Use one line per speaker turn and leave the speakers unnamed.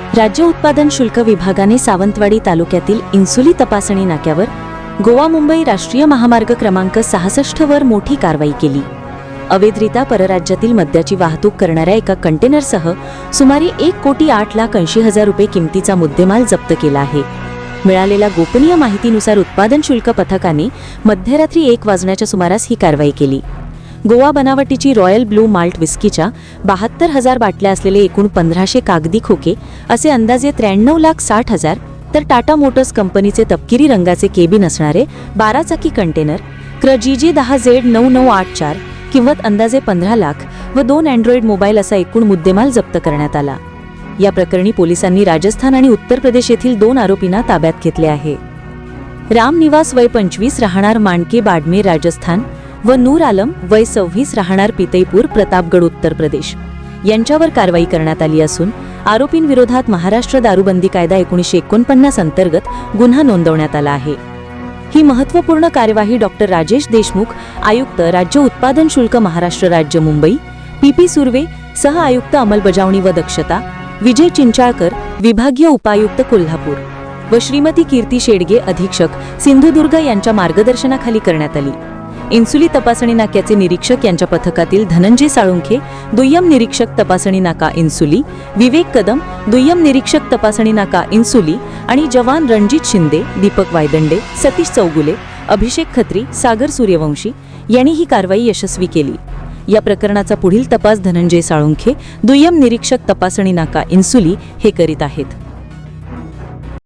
राज्य उत्पादन शुल्क विभागाने सावंतवाडी तालुक्यातील इन्सुली तपासणी नाक्यावर गोवा मुंबई राष्ट्रीय महामार्ग क्रमांक सहासष्ट वर मोठी कारवाई केली. अवैधरित्या परराज्यातील मद्याची वाहतूक करणाऱ्या एका कंटेनरसह सुमारे एक कोटी आठ लाख ऐंशी हजार रुपये किमतीचा मुद्देमाल जप्त केला आहे. मिळालेल्या गोपनीय माहितीनुसार उत्पादन शुल्क पथकाने मध्यरात्री एक वाजण्याच्या सुमारास ही कारवाई केली. गोवा बनावटीची रॉयल ब्लू माल्ट विस्कीच्या बहात्तर हजार बाटल्या असलेले एकूण पंधराशे कागदी खोके असे अंदाजे त्र्याण्णव लाख साठ हजार तर टाटा मोटर्स कंपनीचे तपकिरी रंगाचे केबिन असणारे बारा चाकी कंटेनर क्र जी दहा झेड नऊ नऊ आठ चार किंमत अंदाजे पंधरा लाख व दोन अँड्रॉइड मोबाईल असा एकूण मुद्देमाल जप्त करण्यात आला. या प्रकरणी पोलिसांनी राजस्थान आणि उत्तर प्रदेश येथील दोन आरोपींना ताब्यात घेतले आहे. रामनिवास वय पंचवीस राहणार मांडके बाडमेर राजस्थान व नूर आलम वय सव्वीस राहणार पितईपूर प्रतापगड उत्तर प्रदेश. यांच्यावर कारवाई करण्यात आली असून आरोपींविरोधात महाराष्ट्र दारूबंदी कायदा एकोणीसशे एकोणपन्नास अंतर्गत गुन्हा नोंदवण्यात आला आहे. ही महत्त्वपूर्ण कार्यवाही डॉक्टर राजेश देशमुख आयुक्त राज्य उत्पादन शुल्क महाराष्ट्र राज्य मुंबई पी पी सुर्वे सह आयुक्त अंमलबजावणी व दक्षता विजय चिंचाळकर विभागीय उपायुक्त कोल्हापूर व श्रीमती कीर्ती शेडगे अधीक्षक सिंधुदुर्ग यांच्या मार्गदर्शनाखाली करण्यात आली. इन्सुली तपासणी नाक्याचे निरीक्षक यांच्या पथकातील धनंजय साळुंखे दुय्यम निरीक्षक तपासणी नाका इन्सुली विवेक कदम दुय्यम निरीक्षक तपासणी नाका इन्सुली आणि जवान रणजित शिंदे दीपक वायदंडे सतीश चौगुले अभिषेक खत्री सागर सूर्यवंशी यांनी ही कारवाई यशस्वी केली. या प्रकरणाचा पुढील तपास धनंजय साळुंखे दुय्यम निरीक्षक तपासणी नाका इन्सुली हे करीत आहेत.